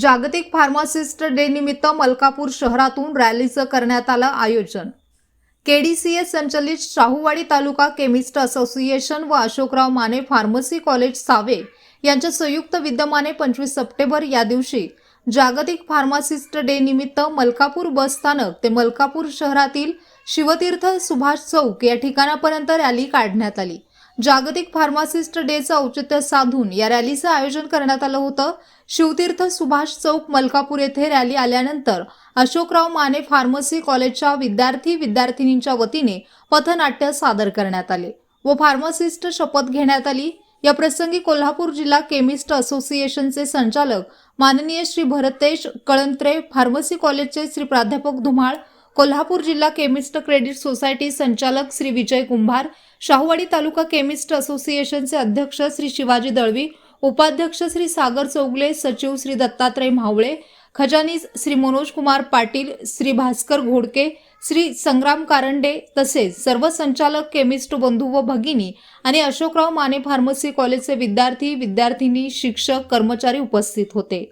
जागतिक pharmacist day निमित्त मलकापूर शहरातून रॅलीचं करण्यात आलं आयोजन. केडीसीएस संचलित शाहूवाडी तालुका केमिस्ट असोसिएशन व अशोकराव माने फार्मसी कॉलेज सावे यांच्या संयुक्त विद्यमाने पंचवीस सप्टेंबर या दिवशी जागतिक फार्मासिस्ट डे निमित्त मलकापूर बस स्थानक ते मलकापूर शहरातील शिवतीर्थ सुभाष चौक या ठिकाणापर्यंत रॅली काढण्यात आली. जागतिक फार्मासिस्ट डेचं औचित्य साधून या रॅलीचं आयोजन करण्यात आलं होतं. शिवतीर्थ सुभाष चौक मलकापूर येथे रॅली आल्यानंतर अशोकराव माने फार्मसी कॉलेजच्या विद्यार्थी विद्यार्थिनींच्या वतीने पथनाट्य सादर करण्यात आले व फार्मासिस्ट शपथ घेण्यात आली. या प्रसंगी कोल्हापूर जिल्हा केमिस्ट असोसिएशनचे संचालक माननीय श्री भरतेश कळंत्रे फार्मसी कॉलेजचे श्री प्राध्यापक धुमाळ कोल्हापूर जिल्हा केमिस्ट क्रेडिट सोसायटी संचालक श्री विजय कुंभार शाहूवाडी तालुका केमिस्ट असोसिएशनचे अध्यक्ष श्री शिवाजी दळवी उपाध्यक्ष श्री सागर चौगले सचिव श्री दत्तात्रय म्हावळे खजानीस श्री मनोज कुमार पाटील श्री भास्कर घोडके श्री संग्राम कारंडे तसेच सर्व संचालक केमिस्ट बंधू व भगिनी आणि अशोकराव माने फार्मसी कॉलेजचे विद्यार्थी विद्यार्थिनी शिक्षक कर्मचारी उपस्थित होते.